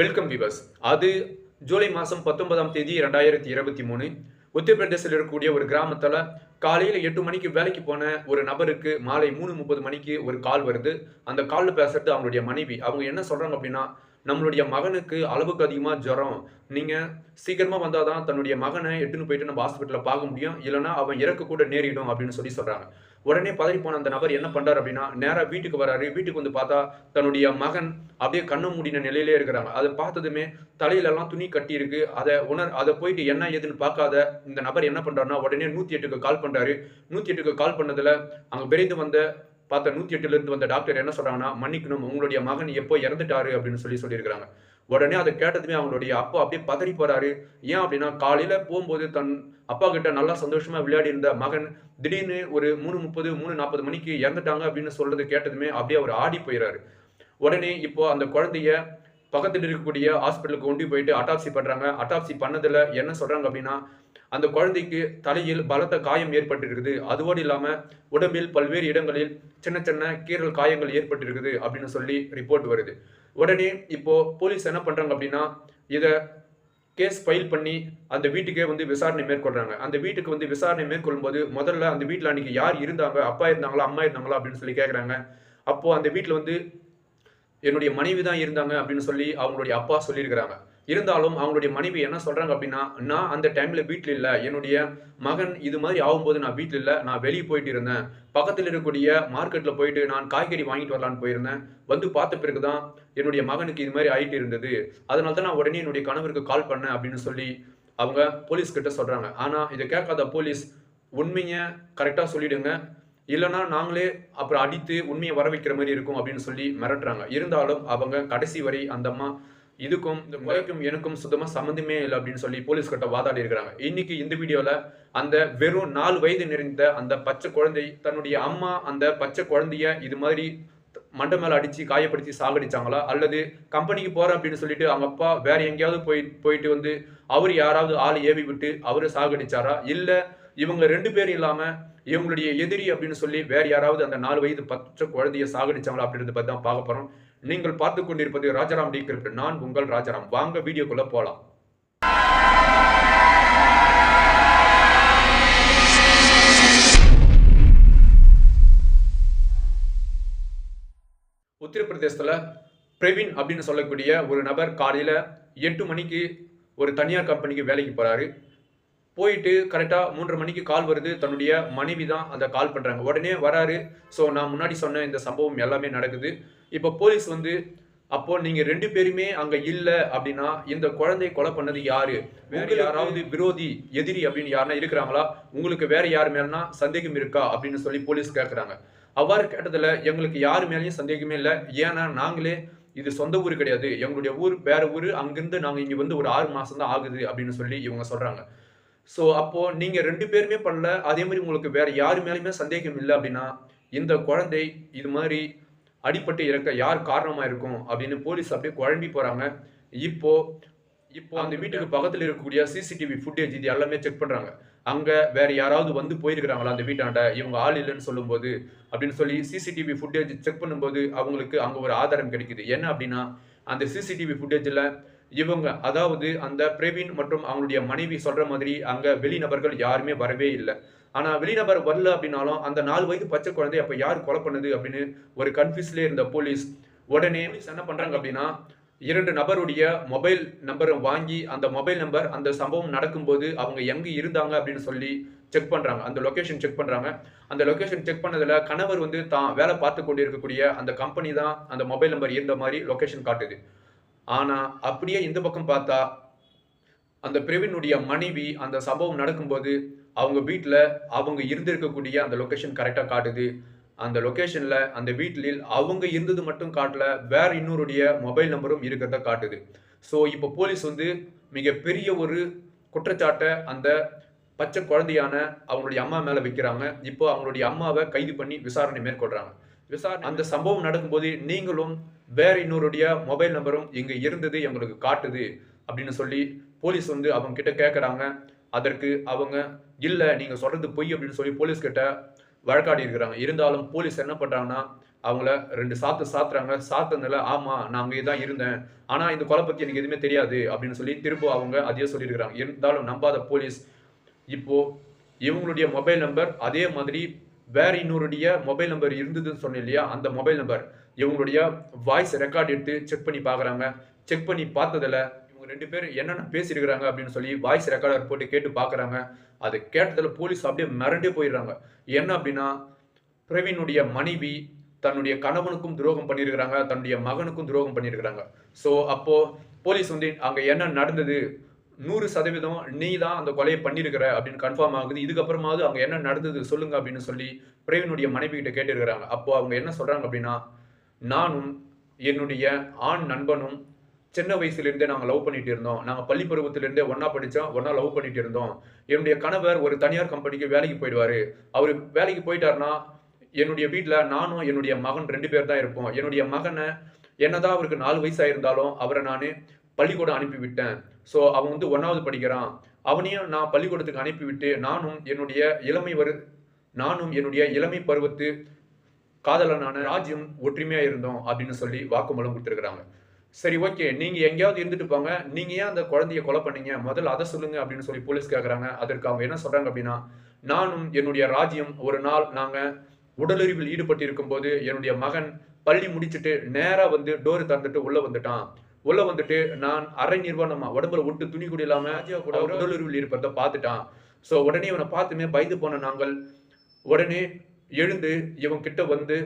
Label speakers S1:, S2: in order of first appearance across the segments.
S1: Welcome viewers அது ஜூலை மாதம் பத்தொன்பதாம் தேதி ரெண்டாயிரத்தி இருபத்தி மூணு. உத்தரப்பிரதேசத்தில் இருக்கக்கூடிய ஒரு கிராமத்தில் காலையில் எட்டு மணிக்கு வேலைக்கு போன ஒரு நபருக்கு மாலை மூணு முப்பது மணிக்கு ஒரு கால் வருது. அந்த காலில் பேசுறது அவங்களுடைய மனைவி. அவங்க என்ன சொல்கிறாங்க அப்படின்னா நம்மளுடைய மகனுக்கு அளவுக்கு அதிகமாக ஜுரம். நீங்கள் சீக்கிரமாக வந்தால் தான் தன்னுடைய மகனை எட்டுன்னு போயிட்டு நம்ம ஹாஸ்பிட்டலில் பார்க்க முடியும். இல்லைன்னா அவன் இறக்க கூட நேரிடும் அப்படின்னு சொல்லி சொல்கிறாங்க உடனே பதறி போன அந்த நபர் என்ன பண்ணுறார் அப்படின்னா நேராக வீட்டுக்கு வராரு. வீட்டுக்கு வந்து பார்த்தா தன்னுடைய மகன் அப்படியே கண்ணை மூடின நிலையிலே இருக்கிறாங்க. அதை பார்த்ததுமே தலையிலெல்லாம் துணி கட்டி இருக்கு. அதை உணர் அதை போயிட்டு என்ன ஏதுன்னு பார்க்காத இந்த நபர் என்ன பண்ணுறாருன்னா உடனே நூற்றி எட்டுக்கு கால் பண்ணுறாரு நூற்றி எட்டுக்கு கால் பண்ணதில் அங்கே விரைந்து வந்த பார்த்த நூத்தி எட்டுல இருந்து வந்த டாக்டர் என்ன சொல்றாங்கன்னா மன்னிக்கணும் உங்களுடைய மகன் எப்போ இறந்துட்டாரு? அப்படின்னு சொல்லி சொல்லியிருக்காங்க உடனே அதை கேட்டதுமே அவங்களுடைய அப்பா அப்படியே பதறி போறாரு. ஏன் அப்படின்னா காலையில போகும்போது தன் அப்பா கிட்ட நல்லா சந்தோஷமா விளையாடி இருந்த மகன் திடீர்னு ஒரு மூணு முப்பது மூணு நாற்பது மணிக்கு இறந்துட்டாங்க அப்படின்னு சொல்றது கேட்டதுமே அப்படியே அவர் ஆடி போயிறாரு. உடனே இப்போ அந்த குழந்தைய பக்கத்தில் இருக்கக்கூடிய ஹாஸ்பிட்டலுக்கு கொண்டு போயிட்டு அட்டாப்சி பண்றாங்க. அட்டாப்சி பண்ணதுல என்ன சொல்றாங்க அப்படின்னா அந்த குழந்தைக்கு தலையில் பலத்த காயம் ஏற்பட்டிருக்குது. அதுவோடு இல்லாமல் உடம்பில் பல்வேறு இடங்களில் சின்ன சின்ன கீறல் காயங்கள் ஏற்பட்டிருக்குது அப்படின்னு சொல்லி ரிப்போர்ட் வருது. உடனே இப்போ போலீஸ் என்ன பண்ணுறாங்க அப்படின்னா இதை கேஸ் ஃபைல் பண்ணி அந்த வீட்டுக்கே வந்து விசாரணை மேற்கொள்கிறாங்க அந்த வீட்டுக்கு வந்து விசாரணை மேற்கொள்ளும் போது முதல்ல அந்த வீட்டில் அன்னைக்கு யார் இருந்தாங்க? அப்பா இருந்தாங்களா? அம்மா இருந்தாங்களா? அப்படின்னு சொல்லி கேட்குறாங்க அப்போது அந்த வீட்டில் வந்து என்னுடைய மனைவி தான் இருந்தாங்க அப்படின்னு சொல்லி அவங்களுடைய அப்பா சொல்லியிருக்கிறாங்க. இருந்தாலும் அவங்களுடைய மனைவி என்ன சொல்கிறாங்க அப்படின்னா நான் அந்த டைமில் வீட்டில் இல்லை. என்னுடைய மகன் இது மாதிரி ஆகும்போது நான் வீட்டில் இல்லை. நான் வெளியே போயிட்டு இருந்தேன். பக்கத்தில் இருக்கக்கூடிய மார்க்கெட்டில் போயிட்டு நான் காய்கறி வாங்கிட்டு வரலான்னு போயிருந்தேன். வந்து பார்த்த பிறகு தான் என்னுடைய மகனுக்கு இது மாதிரி ஆகிட்டு இருந்தது. அதனால தான் நான் உடனே என்னுடைய கணவருக்கு கால் பண்ணேன் அப்படின்னு சொல்லி அவங்க போலீஸ் கிட்ட சொல்கிறாங்க ஆனால் இதை கேட்காத போலீஸ் உண்மையை கரெக்டாக சொல்லிடுங்க. இல்லைன்னா நாங்களே அப்புறம் அடித்து உண்மையை வர வைக்கிற மாதிரி இருக்கும் அப்படின்னு சொல்லி மிரட்டுறாங்க. இருந்தாலும் அவங்க கடைசி வரை அந்த அம்மா இதுக்கும் இந்த கொலைக்கும் எனக்கும் சுத்தமா சம்மந்தமே இல்லை அப்படின்னு சொல்லி போலீஸ் கிட்ட வாதாடி இருக்கிறாங்க. இன்னைக்கு இந்த வீடியோல அந்த வெறும் நாலு வயது நிறைந்த அந்த பச்சை குழந்தை தன்னுடைய அம்மா அந்த பச்சை குழந்தைய இது மாதிரி மண்டை மேல அடிச்சு காயப்படுத்தி சாகடிச்சாங்களா? அல்லது கம்பெனிக்கு போற அப்படின்னு சொல்லிட்டு அவங்க அப்பா வேற எங்கேயாவது போய் போயிட்டு வந்து அவர் யாராவது ஆள் ஏவி விட்டு அவரு சாகடிச்சாரா? இல்ல இவங்க ரெண்டு பேரும் இல்லாம இவங்களுடைய எதிரி அப்படின்னு சொல்லி வேற யாராவது அந்த நாலு வயது பச்சை குழந்தைய சாகடிச்சாங்களா அப்படின்றத பத்தி தான் பார்க்க போறோம். நீங்கள் பார்த்து கொண்டிருப்பது ராஜாராம் டி கிரிப்ட் நான் உங்கள் ராஜாராம். வாங்க வீடியோக்குள்ள போலாம். உத்தரப்பிரதேசத்தில் பிரவீன் அப்படின்னு சொல்லக்கூடிய ஒரு நபர் காலையில் எட்டு மணிக்கு ஒரு தனியார் கம்பெனிக்கு வேலைக்கு போகிறாரு போயிட்டு கரெக்டாக மூன்று மணிக்கு கால் வருது. தன்னுடைய மனைவி தான் அதை கால் பண்ணுறாங்க உடனே வராரு. ஸோ நான் முன்னாடி சொன்ன இந்த சம்பவம் எல்லாமே நடக்குது. இப்போ போலீஸ் வந்து அப்போ நீங்க ரெண்டு பேருமே அங்க இல்ல அப்படின்னா இந்த குழந்தையை கொலை பண்ணது யாரு? வேற யாராவது விரோதி எதிரி அப்படின்னு யாருன்னா இருக்கிறாங்களா? உங்களுக்கு வேற யார் மேலனா சந்தேகம் இருக்கா? அப்படின்னு சொல்லி போலீஸ் கேட்கறாங்க அவ்வாறு கேட்டதுல எங்களுக்கு யாரு மேலேயும் சந்தேகமே இல்லை. ஏன்னா நாங்களே இது சொந்த ஊர் கிடையாது. எங்களுடைய ஊர் வேற ஊர் அங்கிருந்து நாங்க இங்க வந்து ஒரு ஆறு மாசம் தான் ஆகுது அப்படின்னு சொல்லி இவங்க சொல்றாங்க. ஸோ அப்போ நீங்க ரெண்டு பேருமே பண்ணல. அதே மாதிரி உங்களுக்கு வேற யாரு மேலேயுமே சந்தேகம் இல்லை அப்படின்னா இந்த குழந்தை இது மாதிரி அடிபட்டு இறக்க யார் காரணமா இருக்கும் அப்படின்னு போலீஸ் அப்படியே குழம்பி போறாங்க. இப்போ இப்போ அந்த வீட்டுக்கு பக்கத்துல இருக்கக்கூடிய சிசிடிவி ஃபுட்டேஜ் இது எல்லாமே செக் பண்றாங்க. அங்க வேற யாராவது வந்து போயிருக்கிறாங்களா அந்த வீட்டாண்ட? இவங்க ஆள் இல்லைன்னு சொல்லும்போது அப்படின்னு சொல்லி சிசிடிவி ஃபுட்டேஜ் செக் பண்ணும்போது அவங்களுக்கு அங்க ஒரு ஆதாரம் கிடைக்குது. என்ன அப்படின்னா அந்த சிசிடிவி ஃபுட்டேஜ்ல இவங்க அதாவது அந்த பிரவீன் மற்றும் அவங்களுடைய மனைவி சொல்ற மாதிரி அங்க வெளிநபர்கள் யாருமே வரவே இல்லை. ஆனால் வெளிநபர் வரல அப்படின்னாலும் அந்த நாலு வயது பச்சை குழந்தை அப்போ யார் கொலை பண்ணுது அப்படின்னு ஒரு கன்ஃபியூஸ்லேயே இருந்த போலீஸ் உடனே போலீஸ் என்ன பண்ணுறாங்க அப்படின்னா இரண்டு நபருடைய மொபைல் நம்பரை வாங்கி அந்த மொபைல் நம்பர் அந்த சம்பவம் நடக்கும்போது அவங்க எங்கே இருந்தாங்க அப்படின்னு சொல்லி செக் பண்ணுறாங்க அந்த லொக்கேஷன் செக் பண்ணுறாங்க அந்த லொக்கேஷன் செக் பண்ணதில் கணவர் வந்து தான் வேலை பார்த்து கொண்டு இருக்கக்கூடிய அந்த கம்பெனி தான் அந்த மொபைல் நம்பர் இருந்த மாதிரி லொக்கேஷன் காட்டுது. ஆனால் அப்படியே இந்த பக்கம் பார்த்தா அந்த பிரவீனுடைய மனைவி அந்த சம்பவம் நடக்கும்போது அவங்க வீட்டில் அவங்க இருந்திருக்கக்கூடிய அந்த லொக்கேஷன் கரெக்டாக காட்டுது. அந்த லொக்கேஷனில் அந்த வீட்டில் அவங்க இருந்தது மட்டும் காட்டல வேற இன்னொருடைய மொபைல் நம்பரும் இருக்கிறத காட்டுது. ஸோ இப்போ போலீஸ் வந்து மிகப்பெரிய ஒரு குற்றச்சாட்டை அந்த பச்சை குழந்தையான அவங்களுடைய அம்மா மேலே வைக்கிறாங்க. இப்போ அவங்களுடைய அம்மாவை கைது பண்ணி விசாரணை மேற்கொள்றாங்க. விசாரணை. அந்த சம்பவம் நடக்கும்போது நீங்களும் வேற இன்னொருடைய மொபைல் நம்பரும் இங்கே இருந்தது எங்களுக்கு காட்டுது அப்படின்னு சொல்லி போலீஸ் வந்து அவங்க கிட்ட கேட்குறாங்க அதற்கு அவங்க இல்லை நீங்கள் சொல்கிறது பொய் அப்படின்னு சொல்லி போலீஸ்கிட்ட வழக்காடி இருக்கிறாங்க. இருந்தாலும் போலீஸ் என்ன பண்ணுறாங்கன்னா அவங்கள ரெண்டு சாத்து சாத்துறாங்க. சாத்துனதுல ஆமாம் நான் அங்கே தான் இருந்தேன். ஆனால் இந்த கொலை பற்றி எனக்கு எதுவுமே தெரியாது அப்படின்னு சொல்லி திரும்ப அவங்க அதையே சொல்லியிருக்கிறாங்க. இருந்தாலும் நம்பாத போலீஸ் இப்போது இவங்களுடைய மொபைல் நம்பர் அதே மாதிரி வேற இன்னொருடைய மொபைல் நம்பர் இருந்ததுன்னு சொன்னேன் இல்லையா அந்த மொபைல் நம்பர் இவங்களுடைய வாய்ஸ் ரெக்கார்ட் எடுத்து செக் பண்ணி பார்க்குறாங்க. செக் பண்ணி பார்த்ததில் ரெண்டு பேர் என்னென்ன பேசியிருக்கிறாங்க அப்படின்னு சொல்லி வாய்ஸ் ரெக்கார்டர் போட்டு கேட்டு பார்க்குறாங்க. அது கேட்டதில் போலீஸ் அப்படியே மிரண்டே போயிடுறாங்க. என்ன அப்படின்னா பிரவீனுடைய மனைவி தன்னுடைய கணவனுக்கும் துரோகம் பண்ணியிருக்கிறாங்க தன்னுடைய மகனுக்கும் துரோகம் பண்ணியிருக்கிறாங்க. ஸோ அப்போது போலீஸ் வந்து அங்கே என்ன நடந்தது? நூறு சதவீதம் நீ தான் அந்த கொலையை பண்ணியிருக்கிற அப்படின்னு கன்ஃபார்ம் ஆகுது. இதுக்கப்புறமாவது அங்கே என்ன நடந்தது சொல்லுங்க அப்படின்னு சொல்லி பிரவீனுடைய மனைவி கிட்ட கேட்டிருக்கிறாங்க. அப்போ அவங்க என்ன சொல்கிறாங்க அப்படின்னா நானும் என்னுடைய ஆண் நண்பனும் சின்ன வயசுலேருந்தே நாங்கள் லவ் பண்ணிட்டு இருந்தோம். நாங்கள் பள்ளி பருவத்திலேருந்தே ஒன்றா படித்தோம் ஒன்றா லவ் பண்ணிட்டு இருந்தோம். என்னுடைய கணவர் ஒரு தனியார் கம்பெனிக்கு வேலைக்கு போயிடுவாரு. அவர் வேலைக்கு போயிட்டாருன்னா என்னுடைய வீட்டில் நானும் என்னுடைய மகன் ரெண்டு பேர் தான் இருப்போம். என்னுடைய மகனை என்னதான் அவருக்கு நாலு வயசாக இருந்தாலும் அவரை நான் பள்ளிக்கூடம் அனுப்பிவிட்டேன். ஸோ அவன் வந்து ஒன்றாவது படிக்கிறான். அவனையும் நான் பள்ளிக்கூடத்துக்கு அனுப்பிவிட்டு நானும் என்னுடைய இளமை வரு நானும் என்னுடைய இளமை பருவத்து காதலனான ராஜ்யம் ஒற்றுமையாக இருந்தோம் அப்படின்னு சொல்லி வாக்குமூலம் கொடுத்துருக்குறாங்க. சரி ஓகே. நீங்க எங்கேயாவது இருந்துட்டு போங்க. நீங்க ஏன் அந்த குழந்தைய கொலை பண்ணீங்க? முதல்ல அதை சொல்லுங்க அப்படின்னு சொல்லி போலீஸ் கேக்குறாங்க. அதற்கு அவங்க என்ன சொல்றாங்க அப்படின்னா நானும் என்னுடைய ராஜ்யம் ஒரு நாள் நாங்க உடலுறவில் ஈடுபட்டு இருக்கும்போது என்னுடைய மகன் பள்ளி முடிச்சுட்டு நேரா வந்து டோர் திறந்துட்டு உள்ள வந்துட்டான். உள்ள வந்துட்டு நான் அரை நிர்வாணமா உடம்புல விட்டு துணி கூட இல்லாம ராஜா கூட உடலுறவில் இருப்பதை பார்த்துட்டான். சோ உடனே இவனை பார்த்துமே பயந்து போன நாங்கள் உடனே எழுந்து இவன் கிட்ட வந்து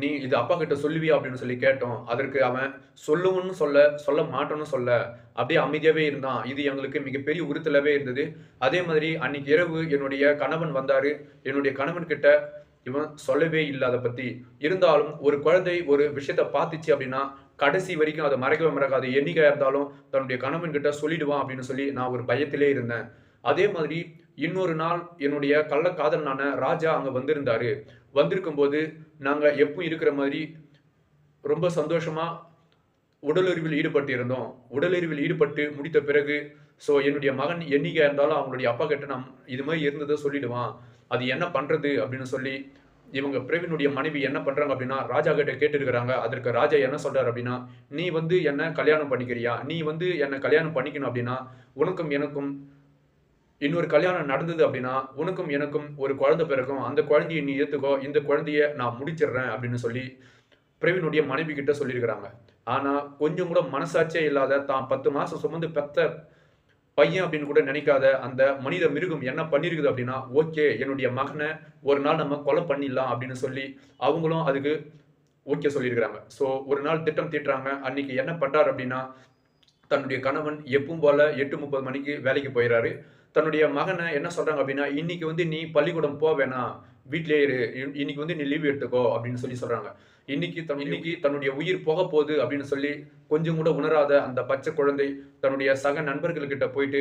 S1: நீ இது அப்பா கிட்ட சொல்லுவியா அப்படின்னு சொல்லி கேட்டோம். அதற்கு அவன் சொல்லுவன்னு சொல்ல சொல்ல மாட்டோன்னு சொல்ல. அப்படியே அமைதியாவே இருந்தான். இது எங்களுக்கு மிகப்பெரிய உறுத்தலவே இருந்தது. அதே மாதிரி அன்னைக்கு இரவு என்னுடைய கணவன் வந்தாரு. என்னுடைய கணவன் கிட்ட இவன் சொல்லவே இல்லை அதை பத்தி. இருந்தாலும் ஒரு குழந்தை ஒரு விஷயத்த பார்த்துச்சு அப்படின்னா கடைசி வரைக்கும் அதை மறைக்கவே மறக்காது. என்னைக்கா இருந்தாலும் தன்னுடைய கணவன் கிட்ட சொல்லிடுவான் அப்படின்னு சொல்லி நான் ஒரு பயத்திலே இருந்தேன். அதே மாதிரி இன்னொரு நாள் என்னுடைய கள்ளக்காதலனான ராஜா அங்கே வந்திருந்தாரு. வந்திருக்கும் போது நாங்க எப்பவும் இருக்கிற மாதிரி ரொம்ப சந்தோஷமாக உடலுறவில் ஈடுபட்டு இருந்தோம் உடலுறவில் ஈடுபட்டு முடித்த பிறகு ஸோ என்னுடைய மகன் என்னைக்கா இருந்தாலும் அவங்களுடைய அப்பா கிட்ட நான் இது மாதிரி இருந்ததை சொல்லிடுவான். அது என்ன பண்ணுறது அப்படின்னு சொல்லி இவங்க பிரவீனுடைய மனைவி என்ன பண்ணுறாங்க அப்படின்னா ராஜா கிட்ட கேட்டுருக்கிறாங்க. அதற்கு ராஜா என்ன சொல்கிறார் அப்படின்னா நீ வந்து என்ன கல்யாணம் பண்ணிக்கிறியா? நீ வந்து என்ன கல்யாணம் பண்ணிக்கணும் அப்படின்னா உனக்கும் எனக்கும் இன்னொரு கல்யாணம் நடந்தது அப்படின்னா உனக்கும் எனக்கும் ஒரு குழந்தை பிறக்கும். அந்த குழந்தையை நீ ஏற்றுக்கோ இந்த குழந்தைய நான் முடிச்சிடுறேன் அப்படின்னு சொல்லி பிரவீனுடைய மனைவி கிட்ட சொல்லியிருக்கிறாங்க. ஆனால் கொஞ்சம் கூட மனசாட்சியே இல்லாத தான் பத்து மாதம் சுமந்து பெத்த பையன் அப்படின்னு கூட நினைக்காத அந்த மனித மிருகம் என்ன பண்ணியிருக்குது அப்படின்னா ஓகே என்னுடைய மகனை ஒரு நாள் நம்ம கொலை பண்ணிடலாம் அப்படின்னு சொல்லி அவங்களும் அதுக்கு ஓகே சொல்லியிருக்கிறாங்க. ஸோ ஒரு நாள் திட்டம் தீட்டுறாங்க. அன்னைக்கு என்ன பண்ணுறாரு அப்படின்னா தன்னுடைய கணவன் எப்பவும் போல எட்டு முப்பது மணிக்கு வேலைக்கு போயிடுறாரு தன்னுடைய மகனை என்ன சொல்றாங்க அப்படின்னா இன்னைக்கு வந்து நீ பள்ளிக்கூடம் போ வேணாம். வீட்டிலே இரு. இன்னைக்கு வந்து நீ லீவ் எடுத்துக்கோ அப்படின்னு சொல்லி சொல்றாங்க. இன்னைக்கு தன் இன்னைக்கு தன்னுடைய உயிர் போக போகுது அப்படின்னு சொல்லி கொஞ்சம் கூட உணராத அந்த பச்சை குழந்தை தன்னுடைய சக நண்பர்கள்கிட்ட போயிட்டு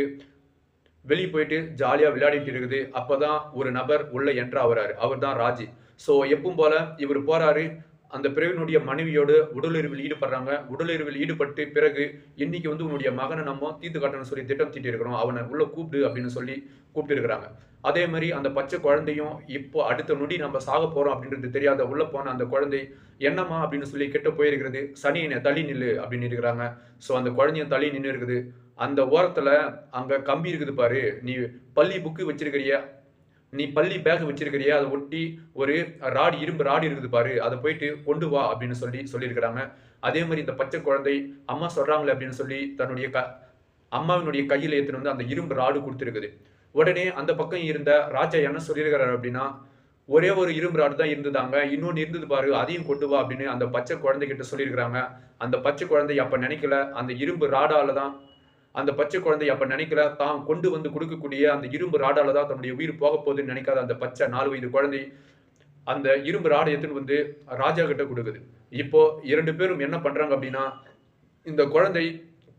S1: வெளியே போயிட்டு ஜாலியாக விளையாடிட்டு இருக்குது. அப்பதான் ஒரு நபர் உள்ள என்ட்ரா ஆகிறாரு அவர் தான் ராஜி. ஸோ எப்பவும் போல இவர் போறாரு. அந்த பிறவினுடைய மனைவியோடு உடலுறவில் ஈடுபடுறாங்க. உடலுறவில் ஈடுபட்டு பிறகு இன்னைக்கு வந்து உன்னுடைய மகனை நம்ம தீர்த்து காட்டணும்னு சொல்லி திட்டம் தீட்டி இருக்கிறோம் அவனை உள்ள கூப்பிடு அப்படின்னு சொல்லி கூப்பிட்டுருக்கிறாங்க. அதே மாதிரி அந்த பச்சை குழந்தையும் இப்போ அடுத்த நொடி நம்ம சாக போகிறோம் அப்படின்றது தெரியாத உள்ளே போன அந்த குழந்தை என்னம்மா அப்படின்னு சொல்லி கெட்ட போயிருக்கிறது. சனி தள்ளி நில்லு அப்படின்னு இருக்கிறாங்க. ஸோ அந்த குழந்தையும் தள்ளி நின்று இருக்குது அந்த ஓரத்தில் அங்கே கம்பி இருக்குது பாரு. நீ பள்ளி புக்கு வச்சிருக்கிறிய நீ பள்ளி பேக் வச்சிருக்கிறிய அதை ஒட்டி ஒரு ராடு இரும்பு ராடு இருக்குது பாரு அதை போயிட்டு கொண்டு வா அப்படின்னு சொல்லி சொல்லியிருக்கிறாங்க. அதே மாதிரி இந்த பச்சை குழந்தை அம்மா சொல்றாங்களே அப்படின்னு சொல்லி தன்னுடைய க அம்மாவினுடைய கையில் ஏத்துன்னு வந்து அந்த இரும்பு ராடு கொடுத்துருக்குது. உடனே அந்த பக்கம் இருந்த ராஜா என்ன சொல்லியிருக்கிறாரு அப்படின்னா ஒரே ஒரு இரும்பு ராடு தான் இருந்ததாங்க இன்னொன்று இருந்தது பாரு அதையும் கொண்டு வா அப்படின்னு அந்த பச்சை குழந்தைகிட்ட சொல்லியிருக்கிறாங்க. அந்த பச்சை குழந்தை அப்போ நினைக்கல அந்த இரும்பு ராடால தான் அந்த பச்சை குழந்தை அப்ப நினைக்கல தான் கொண்டு வந்து கொடுக்கக்கூடிய அந்த இரும்பு ராடால தான் தன்னுடைய உயிர் போக போகுதுன்னு நினைக்காத அந்த பச்சை நாலு வயது குழந்தை அந்த இரும்பு ராடை எடுத்துன்னு வந்து ராஜா கிட்ட கொடுக்குது. இப்போ இரண்டு பேரும் என்ன பண்றாங்க அப்படின்னா இந்த குழந்தை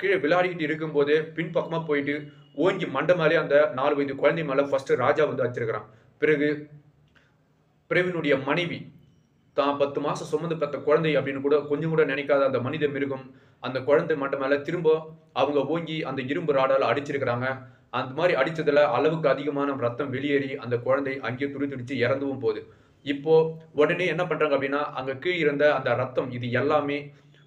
S1: கீழே விளையாடிக்கிட்டு இருக்கும்போதே பின்பக்கமா போயிட்டு ஓங்கி மண்டை மேலே அந்த நாலு வயது குழந்தை மேல ஃபர்ஸ்ட் ராஜா வந்து வச்சிருக்கிறான் பிறகு பிரவீனுடைய மனைவி தான் பத்து மாசம் சுமந்து பெற்ற குழந்தை அப்படின்னு கூட கொஞ்சம் கூட நினைக்காத அந்த மனித மிருகம் அந்த குழந்தை மட்டும் மேலே திரும்ப அவங்க ஓங்கி அந்த இரும்பு ராடால் அடிச்சிருக்கிறாங்க. அந்த மாதிரி அடித்ததில் அளவுக்கு அதிகமான ரத்தம் வெளியேறி அந்த குழந்தை அங்கேயே துடி துடித்து இறந்துவும் போகுது. இப்போ உடனே என்ன பண்ணுறாங்க அப்படின்னா அங்கே கீழ் இருந்த அந்த ரத்தம் இது எல்லாமே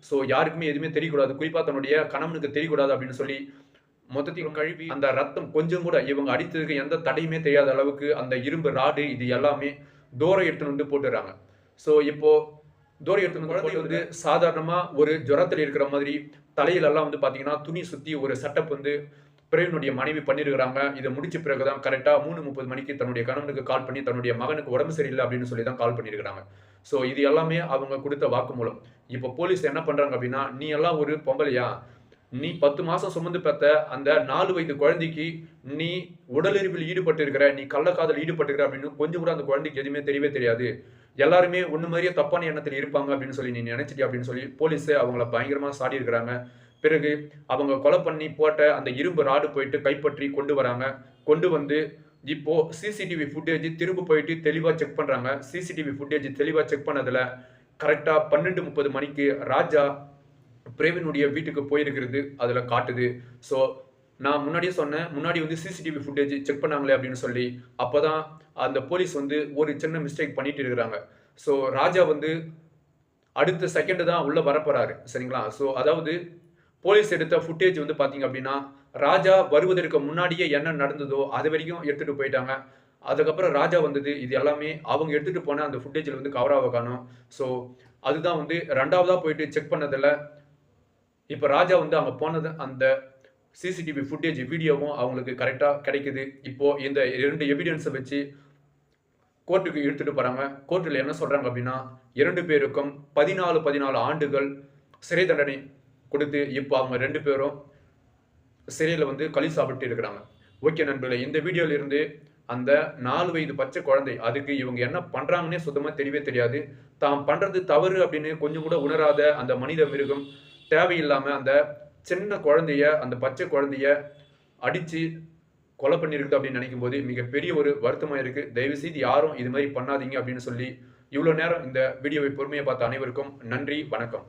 S1: ஸோ யாருக்குமே எதுவுமே தெரியக்கூடாது. குறிப்பாக தன்னுடைய கணவனுக்கு தெரியக்கூடாது அப்படின்னு சொல்லி மொத்தத்தையும் கழுவி அந்த ரத்தம் கொஞ்சம் கூட இவங்க அடித்ததுக்கு எந்த தடையுமே தெரியாத அளவுக்கு அந்த இரும்பு ராடு இது எல்லாமே தூரம் எடுத்துன்னு வந்து போட்டுடுறாங்க. ஸோ இப்போது தூரம் எடுத்துன்னு வந்து குழந்தை வந்து சாதாரணமா ஒரு ஜுரத்தில் இருக்கிற மாதிரி தலையிலெல்லாம் வந்து பாத்தீங்கன்னா துணி சுத்தி ஒரு செட்டப் வந்து பிரவீனுடைய மனைவி பண்ணியிருக்கிறாங்க இதை முடிச்ச பிறகுதான் கரெக்டா மூணு முப்பது மணிக்கு தன்னுடைய கணவனுக்கு கால் பண்ணி தன்னுடைய மகனுக்கு உடம்பு சரியில்லை அப்படின்னு சொல்லி தான் கால் பண்ணியிருக்கிறாங்க ஸோ இது எல்லாமே அவங்க கொடுத்த வாக்குமூலம். இப்போ போலீஸ் என்ன பண்றாங்க அப்படின்னா நீ எல்லாம் ஒரு பொம்பளையா? நீ பத்து மாசம் சுமந்து பெத்த அந்த நாலு வயது குழந்தைக்கு நீ உடலெறிவில் ஈடுபட்டு இருக்கிற நீ கள்ளக்காதல் ஈடுபட்டு இருக்கிற அப்படின்னு கொஞ்சம் கூட அந்த குழந்தைக்கு எதுவுமே தெரியவே தெரியாது. எல்லாருமே ஒன்று மாதிரியே தப்பான எண்ணத்தில் இருப்பாங்க அப்படின்னு சொல்லி நீ நினைச்சிட்டி அப்படின்னு சொல்லி போலீஸே அவங்கள பயங்கரமாக சாடி இருக்கிறாங்க. பிறகு அவங்க கொலை பண்ணி போட்ட அந்த இரும்பு ராடு போயிட்டு கைப்பற்றி கொண்டு வராங்க. கொண்டு வந்து இப்போ சிசிடிவி ஃபுட்டேஜ் திரும்ப போயிட்டு தெளிவாக செக் பண்ணுறாங்க சிசிடிவி ஃபுட்டேஜ் தெளிவாக செக் பண்ணதில் கரெக்டாக பன்னெண்டு முப்பது மணிக்கு ராஜா பிரேவினுடைய வீட்டுக்கு போயிருக்கிறது. அதில் காட்டுது. ஸோ நான் முன்னாடியே சொன்னேன் முன்னாடி வந்து சிசிடிவி ஃபுட்டேஜ் செக் பண்ணாங்களே அப்படின்னு சொல்லி அப்போ தான் அந்த போலீஸ் வந்து ஒரு சின்ன மிஸ்டேக் பண்ணிட்டு இருக்கிறாங்க. ஸோ ராஜா வந்து அடுத்த செகண்டு தான் உள்ளே வரப்போறாரு சரிங்களா? ஸோ அதாவது போலீஸ் எடுத்த ஃபுட்டேஜ் வந்து பார்த்தீங்க அப்படின்னா ராஜா வருவதற்கு முன்னாடியே என்ன நடந்ததோ அது வரைக்கும் எடுத்துகிட்டு போயிட்டாங்க. அதுக்கப்புறம் ராஜா வந்தது இது எல்லாமே அவங்க எடுத்துகிட்டு போன அந்த ஃபுட்டேஜில் வந்து கவராக காணும். ஸோ அதுதான் வந்து ரெண்டாவதாக போயிட்டு செக் பண்ணதில் இப்போ ராஜா வந்து அங்கே போனது அந்த சிசிடிவி ஃபுட்டேஜ் வீடியோவும் அவங்களுக்கு கரெக்டாக கிடைக்குது. இப்போது இந்த இரண்டு எவிடன்ஸை வச்சு கோர்ட்டுக்கு இழுத்துட்டு போகிறாங்க கோர்ட்டில் என்ன சொல்கிறாங்க அப்படின்னா இரண்டு பேருக்கும் பதினாலு பதினாலு ஆண்டுகள் சிறை தண்டனை கொடுத்து இப்போ அவங்க ரெண்டு பேரும் சிறையில் வந்து களி சாப்பிட்டு இருக்கிறாங்க. ஓகே நண்பர்களே இந்த வீடியோவிலிருந்து அந்த நாலு வயது பச்சை குழந்தை அதுக்கு இவங்க என்ன பண்ணுறாங்கன்னே சுத்தமாக தெரியவே தெரியாது. தாம் பண்ணுறது தவறு அப்படின்னு கொஞ்சம் கூட உணராத அந்த மனித மிருகம் தேவையில்லாமல் அந்த சின்ன குழந்தைய அந்த பச்சை குழந்தைய அடித்து கொலை பண்ணியிருக்குது அப்படின்னு நினைக்கும் போது மிகப்பெரிய ஒரு வருத்தமாக இருக்குது தயவு செய்து யாரும் இது மாதிரி பண்ணாதீங்க அப்படின்னு சொல்லி இவ்வளோ நேரம் இந்த வீடியோவை பொறுமையை பார்த்த அனைவருக்கும் நன்றி வணக்கம்.